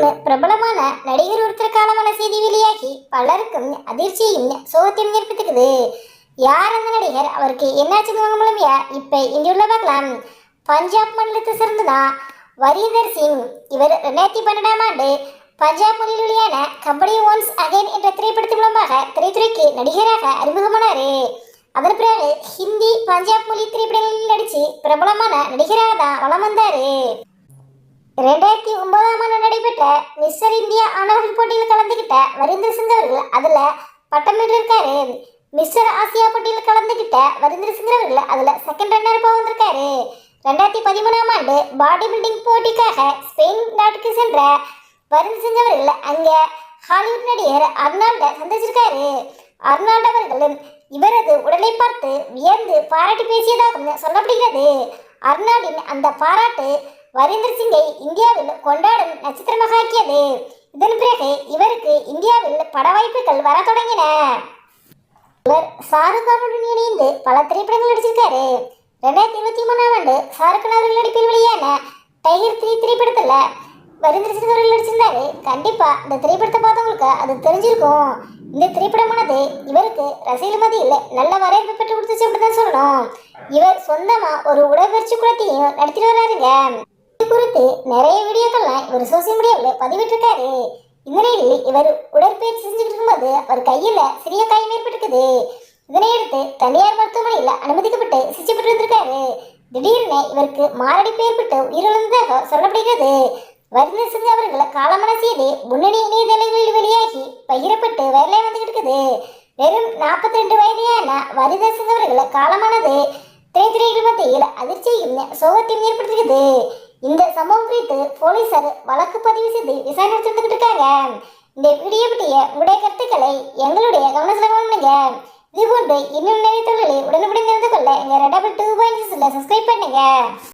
ஒன்று பிரபலமான நடிகர் ஒருத்தர் காலமான செய்தி வெளியாகி பலருக்கும் அதிர்ச்சியும் சோகத்தையும் ஏற்படுத்துக்குது யார் அந்த நடிகர்? அவருக்கு என்னாச்சுன்னு வாங்க மூலமையா இப்போ இந்தியுள்ள பார்க்கலாம். பஞ்சாப் மாநிலத்தை சேர்ந்ததான் வரீந்தர் சிங். இவர் ரெண்டாயிரத்தி பன்னெண்டாம் ஆண்டு பஞ்சாப் மொழியில் வெளியான கபடி ஒன்ஸ் அகைன் என்ற திரைப்படத்தின் மூலமாக திரைத்துறைக்கு நடிகராக அறிமுகமானார். அதன் பிறகு ஹிந்தி பஞ்சாப் மொழி திரைப்படங்களில் நடித்து பிரபலமான நடிகராக தான் வலம் வந்தார். ரெண்டாயிரத்தி ஒன்பதாம் ஆண்டு நடைபெற்ற மிஸ்டர் இந்தியா ஆணவர்கள் போட்டியில் கலந்துகிட்ட வரிந்தர் சிங் அவர்கள் அதில் பட்டம் வென்றிருக்காரு. மிஸ்டர் ஆசியா போட்டியில் கலந்துகிட்ட வரிந்தர் சிங் அவர்கள் அதில் செகண்ட் ரன்னர் போக வந்திருக்காரு ரெண்டாயிரத்தி பதிமூணாம் ஆண்டு பாடி பில்டிங் போட்டிக்காக ஸ்பெயின் நாட்டுக்கு சென்ற வரீந்தர் சிங் அவர்கள் அங்கே ஹாலிவுட் நடிகர் அர்னால்ட சந்திச்சிருக்காரு. அர்னால்ட் அவர்களும் இவரது உடலை பார்த்து வியந்து பாராட்டி பேசியதாகவும் சொல்லப்படுகிறது. அர்னால்டின் அந்த பாராட்டு வரேந்திர சிங்கை இந்தியாவில் கொண்டாடும் நட்சத்திரமாக ஆக்கியது. இதன் பிறகு இவருக்கு இந்தியாவில் பட வாய்ப்புகள் வர தொடங்கின. இவர் ஷாருக் கானுடன் இணைந்து பல திரைப்படங்கள் நடிச்சிருக்காரு. ரெண்டாயிரத்தி இருபத்தி மூணாம் ஆண்டு ஷாருக் கான் அவர்கள் நடிப்பில் வெளியான டைகர் த்ரீ திரைப்படத்தில் வரீந்தர் சிங் அவர்கள் நடிச்சிருந்தாரு. கண்டிப்பாக இந்த திரைப்படத்தை பார்த்தவங்களுக்கு அது தெரிஞ்சிருக்கும். இந்த திரைப்படமானது இவருக்கு ரசிகர் மத்தியில் நல்ல வரவேற்பு பெற்று கொடுத்துச்சு அப்படிதான் சொல்லணும். இவர் சொந்தமாக ஒரு உடற்பயிற்சி குளத்தையும் நடத்திட்டு வர்றாருங்க குறித்து நிறைய வீடியோக்கள்லாம் இவர் சோசியல் மீடியாவில் பதிவிட்டிருக்காரு. இந்த நிலையில் இவர் உடற்பயிற்சி செஞ்சுக்கிட்டு இருக்கும்போது அவர் கையில் சிறிய காயம் ஏற்பட்டிருக்குது இதனையடுத்து தனியார் மருத்துவமனையில் அனுமதிக்கப்பட்டு சிகிச்சை பெற்று வந்திருக்காரு. திடீர்னு இவருக்கு மாரடைப்பு ஏற்பட்டு உயிரிழந்ததாக சொல்லப்படுகிறது. வருந்த சிங் அவர்கள் காலமான செய்தி முன்னணி இணையதளங்களில் வெளியாகி பகிரப்பட்டு வைரலாக வந்துகிட்டு இருக்குது. வெறும் நாற்பத்தி ரெண்டு வயதான வரீந்தர் சிங் அவர்கள் காலமானது திரைத்துறைகள் மத்தியில் அதிர்ச்சியும் சோகத்தையும் ஏற்படுத்திருக்குது இந்த சம்பவம் குறித்து போலீசார் வழக்கு பதிவு செய்து விசாரணை நடத்திட்டு இருக்காங்க. இந்த வீடியோ பற்றிய உடைய கருத்துக்களை எங்களுடைய கவனத்தில் கவனிங்க இதுபோன்று இன்னும் நிறைய தொழிலை உடனுக்குடன் தெரிந்து கொள்ள எங்கள் ரெடபிள் டூ பாயிண்ட் சப்ஸ்கிரைப் பண்ணுங்கள்